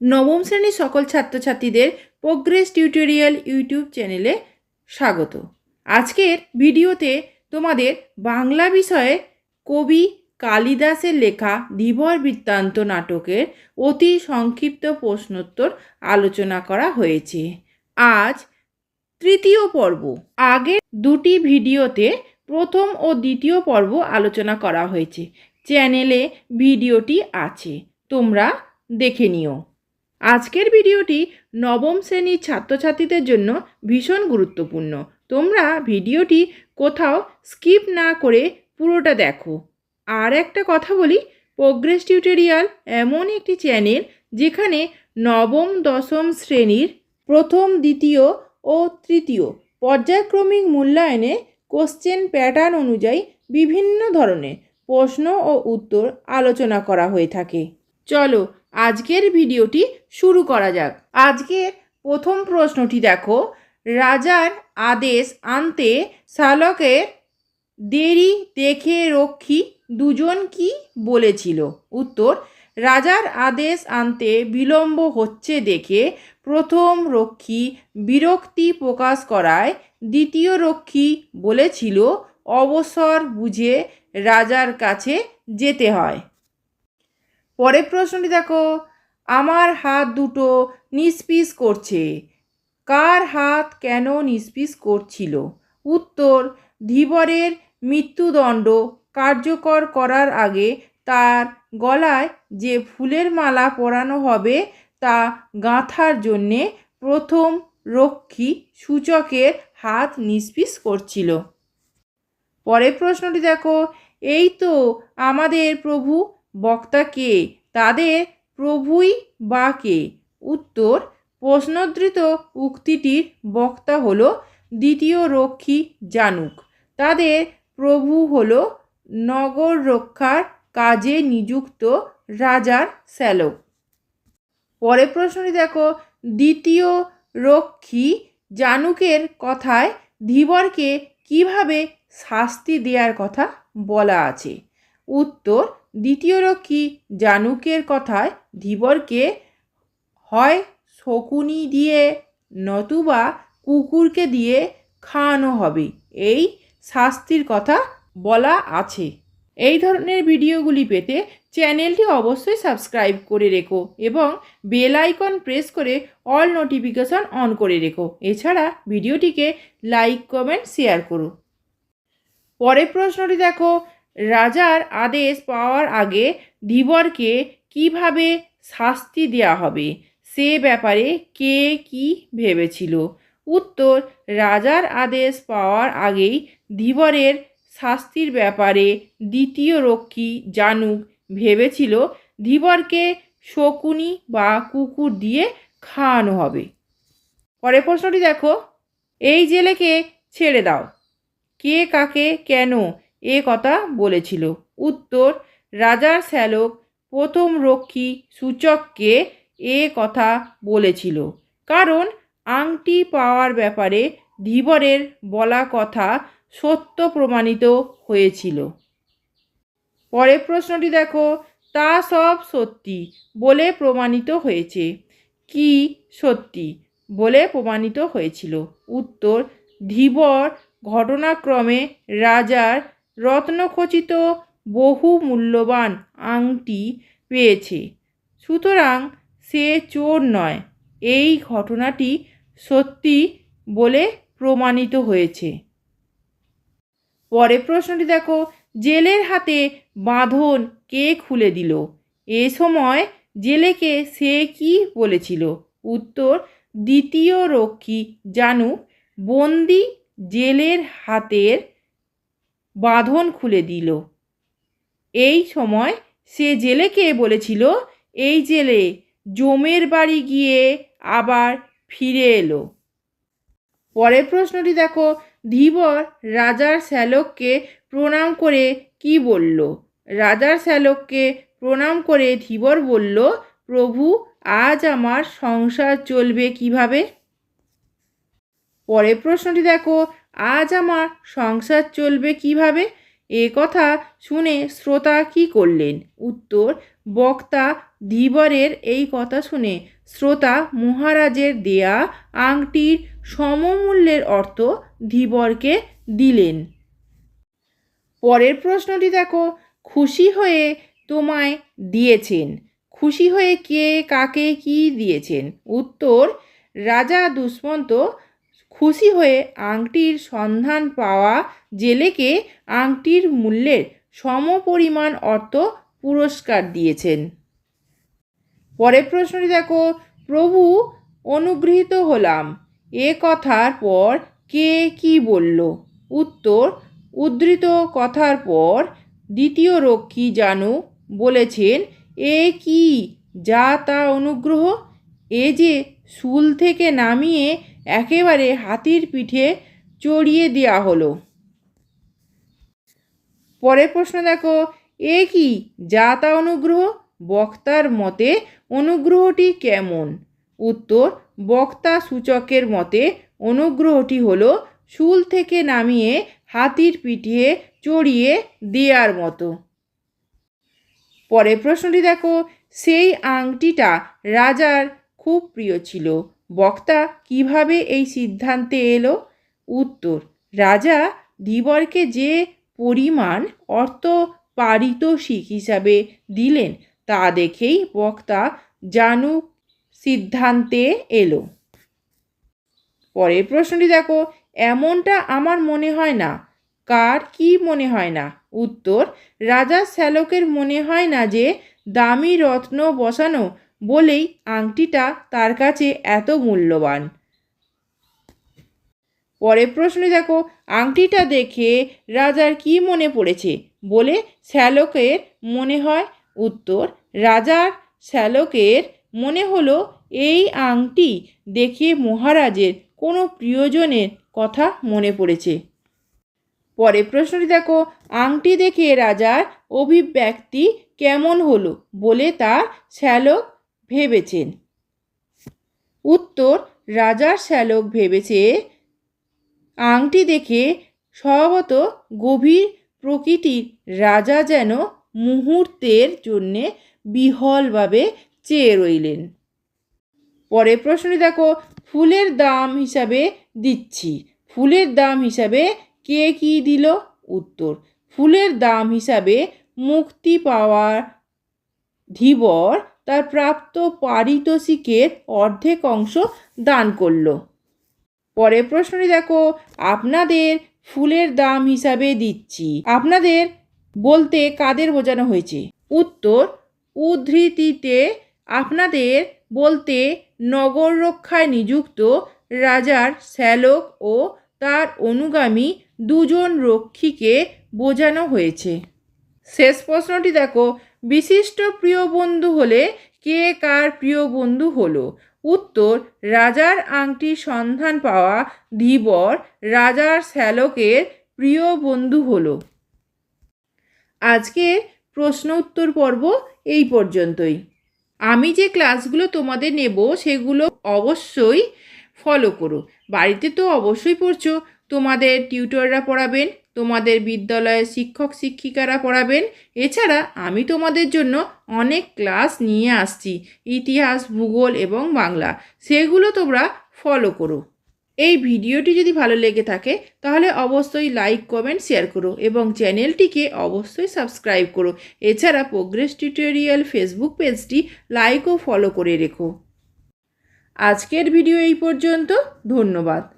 নবম শ্রেণির সকল ছাত্রছাত্রীদের প্রোগ্রেস টিউটোরিয়াল ইউটিউব চ্যানেলে স্বাগত। আজকের ভিডিওতে তোমাদের বাংলা বিষয়ে কবি কালিদাসের লেখা ধীবর বৃত্তান্ত নাটকের অতি সংক্ষিপ্ত প্রশ্নোত্তর আলোচনা করা হয়েছে। আজ তৃতীয় পর্ব। আগের দুটি ভিডিওতে প্রথম ও দ্বিতীয় পর্ব আলোচনা করা হয়েছে। চ্যানেলে ভিডিওটি আছে। তোমরা দেখে নিও। আজকের ভিডিওটি নবম শ্রেণির ছাত্রছাত্রীদের জন্য ভীষণ গুরুত্বপূর্ণ। তোমরা ভিডিওটি কোথাও স্কিপ না করে পুরোটা দেখো। আর একটা কথা বলি প্রোগ্রেস টিউটোরিয়াল এমন একটি চ্যানেল যেখানে নবম, দশম শ্রেণির প্রথম, দ্বিতীয় ও তৃতীয় পর্যায়ক্রমিক মূল্যায়নে কোশ্চেন প্যাটার্ন অনুযায়ী বিভিন্ন ধরনের প্রশ্ন ও উত্তর আলোচনা করা হয়ে থাকে। চলো আজকের ভিডিওটি শুরু করা যাক। আজকের প্রথম প্রশ্নটি দেখো। রাজার আদেশ আনতে শালকের দেরি দেখে রক্ষী দুজন কি বলেছিল? উত্তর, রাজার আদেশ আনতে বিলম্ব হচ্ছে দেখে প্রথম রক্ষী বিরক্তি প্রকাশ করায় দ্বিতীয় রক্ষী বলেছিল, অবসর বুঝে রাজার কাছে যেতে হয়। পরের প্রশ্নটি দেখো। আমার হাত দুটো নিষ্পিস করছে। কার হাত কেন নিষ্পিস করছিল? উত্তর, ধীবরের মৃত্যুদণ্ড কার্যকর করার আগে তার গলায় যে ফুলের মালা পরানো হবে তা গাঁথার জন্যে প্রথম রক্ষী সূচকের হাত নিষ্পিস করছিল। পরের প্রশ্নটি দেখো। এই তো আমাদের প্রভু বক্তা কে? তাদের প্রভুই বা কে? উত্তর, প্রশ্নোদ্ধৃত উক্তিটির বক্তা হল দ্বিতীয় রক্ষী জানুক। তাদের প্রভু হল নগর রক্ষার কাজে নিযুক্ত রাজার শ্যালক। পরের প্রশ্নটি দেখো। দ্বিতীয় রক্ষী জানুকের কথায় ধীবরকে কীভাবে শাস্তি দেওয়ার কথা বলা আছে? উত্তর দ্বিতীয় রক্ষী জানুকের কথায় ধীবরকে হয় শকুনি দিয়ে নতুবা কুকুরকে দিয়ে খাওয়ানো হবে? এই শাস্তির কথা বলা আছে। এই ধরনের ভিডিওগুলি পেতে চ্যানেলটি অবশ্যই সাবস্ক্রাইব করে রেখো এবং বেল আইকন প্রেস করে অল নোটিফিকেশন অন করে রেখো। এছাড়া ভিডিওটিকে লাইক, কমেন্ট, শেয়ার করো। পরের প্রশ্নটি দেখো। রাজার আদেশ পাওয়ার আগে ধীবরকে কীভাবে শাস্তি দেওয়া হবে? সে ব্যাপারে কে কি ভেবেছিল? উত্তর, রাজার আদেশ পাওয়ার আগেই ধীবরের শাস্তির ব্যাপারে দ্বিতীয় রক্ষী জানুক ভেবেছিল ধীবরকে শকুনি বা কুকুর দিয়ে খাওয়ানো হবে। পরের প্রশ্নটি দেখো। এই জেলেকে ছেড়ে দাও। কে কাকে কেন এ কথা বলেছিল। উত্তর, রাজার শ্যালক প্রথম রক্ষী সূচককে এ কথা বলেছিল। কারণ আংটি পাওয়ার ব্যাপারে ধীবরের বলা কথা সত্য প্রমাণিত হয়েছিল। পরের প্রশ্নটি দেখো, তা সব সত্যি বলে প্রমাণিত হয়েছে। কি সত্যি বলে প্রমাণিত হয়েছিল? উত্তর, ধীবর ঘটনাক্রমে রাজার রত্নখচিত বহু মূল্যবান আংটি পেয়েছে। সুতরাং সে চোর নয়। এই ঘটনাটি সত্যি বলে প্রমাণিত হয়েছে। পরের প্রশ্নটি দেখো, জেলের হাতে বাঁধন কে খুলে দিল? এ সময় জেলেকে সে কি বলেছিল? উত্তর, দ্বিতীয় রক্ষী জানু বন্দি জেলের হাতের বাঁধন খুলে দিল। এই সময় সে জেলেকে বলেছিল? এই জেলে জমের বাড়ি গিয়ে আবার ফিরে এলো। পরের প্রশ্নটি দেখো। ধীবর রাজার শ্যালককে প্রণাম করে কি বলল? রাজার শ্যালককে প্রণাম করে ধীবর বলল, প্রভু, আজ আমার সংসার চলবে কীভাবে? পরের প্রশ্নটি দেখো। আজ আমার সংসার চলবে কীভাবে? এ কথা শুনে শ্রোতা কি করলেন? উত্তর, বক্তা ধীবরের এই কথা শুনে শ্রোতা মহারাজের দেয়া আংটির সমমূল্যের অর্থ ধীবরকে দিলেন। পরের প্রশ্নটি দেখো, খুশি হয়ে তোমায় দিয়েছেন। খুশি হয়ে কে কাকে কি দিয়েছেন? উত্তর, রাজা দুষ্মন্ত খুশি হয়ে আংটির সন্ধান পাওয়া জেলেকে আংটির মূল্যের সমপরিমাণ অর্থ পুরস্কার দিয়েছেন। পরের প্রশ্নটি দেখো, প্রভু অনুগৃহীত হলাম। এ কথার পর কে কি বলল? উত্তর, উদ্ধৃত কথার পর দ্বিতীয় রক্ষী জানু বলেছেন, এ কি যা তা অনুগ্রহ? এ যে শুল থেকে নামিয়ে একেবারে হাতির পিঠে চড়িয়ে দেওয়া হলো। পরের প্রশ্ন দেখো, এ কি যা তা অনুগ্রহ? বক্তার মতে অনুগ্রহটি কেমন? উত্তর, বক্তা সূচকের মতে অনুগ্রহটি হলো শুল থেকে নামিয়ে হাতির পিঠে চড়িয়ে দেওয়ার মতো। পরের প্রশ্নটি দেখো, সেই আংটিটা রাজার খুব প্রিয় ছিল। বক্তা, কীভাবে এই সিদ্ধান্তে এলো? উত্তর, রাজা ধীবরকে যে পরিমাণ অর্থ পারিতোষিক হিসাবে দিলেন, তা দেখেই বক্তা জানু সিদ্ধান্তে এলো। পরের প্রশ্নটি দেখো, এমনটা আমার মনে হয় না। কার কি মনে হয় না? উত্তর, রাজা শ্যালকের মনে হয় না যে দামি রত্ন বসানো বলেই আংটিটা তার কাছে এত মূল্যবান। পরের প্রশ্নে, দেখো, আংটিটা দেখে রাজার কি মনে পড়েছে? বলে শ্যালকের মনে হয় উত্তর, রাজার শ্যালকের মনে হলো এই আংটি দেখে মহারাজের কোনো প্রিয়জনের কথা মনে পড়েছে। পরে প্রশ্নটি দেখো, আংটি দেখে রাজার অভিব্যক্তি কেমন হলো? বলে তার শ্যালক ভেবেছেন? উত্তর রাজার শ্যালক ভেবেছে, আংটি দেখে স্বভাবত গভীর প্রকৃতির রাজা যেন মুহূর্তের জন্যে বিহলভাবে চেয়ে রইলেন। পরে প্রশ্নটি দেখো, ফুলের দাম হিসাবে দিচ্ছি। ফুলের দাম হিসাবে কে কি দিল? উত্তর, ফুলের দাম হিসাবে মুক্তি পাওয়ার ধীবর তার প্রাপ্ত পারিতোষিকের অর্ধেক অংশ দান করল। পরের প্রশ্নটি দেখো, আপনাদের ফুলের দাম হিসাবে দিচ্ছি। আপনাদের বলতে কাদের বোঝানো হয়েছে? উত্তর, উদ্ধৃতিতে আপনাদের বলতে নগর রক্ষায় নিযুক্ত রাজার শ্যালক ও তার অনুগামী দুজন রক্ষীকে বোঝানো হয়েছে। শেষ প্রশ্নটি দেখো বিশিষ্ট প্রিয় বন্ধু হলে কে কার প্রিয় বন্ধু হলো? উত্তর, রাজার আংটির সন্ধান পাওয়া ধীবর, রাজার শ্যালকের প্রিয় বন্ধু হলো। আজকে প্রশ্ন উত্তর পর্ব এই পর্যন্তই। আমি যে ক্লাসগুলো তোমাদের নেব সেগুলো অবশ্যই ফলো করো। বাড়িতে তো অবশ্যই পড়ছো। তোমাদের টিউটররা পড়াবেন, তোমাদের বিদ্যালয়ের শিক্ষক শিক্ষিকারা পড়াবেন। এছাড়া আমি তোমাদের জন্য অনেক ক্লাস নিয়ে আসছি, ইতিহাস, ভূগোল এবং বাংলা। সেগুলো তোমরা ফলো করো। এই ভিডিওটি যদি ভালো লেগে থাকে, তাহলে অবশ্যই লাইক কমেন্ট শেয়ার করো এবং চ্যানেলটিকে অবশ্যই সাবস্ক্রাইব করো। এছাড়া প্রোগ্রেস টিউটোরিয়াল ফেসবুক পেজটি লাইক ও ফলো করে রেখো। আজকের ভিডিও এই পর্যন্ত, ধন্যবাদ।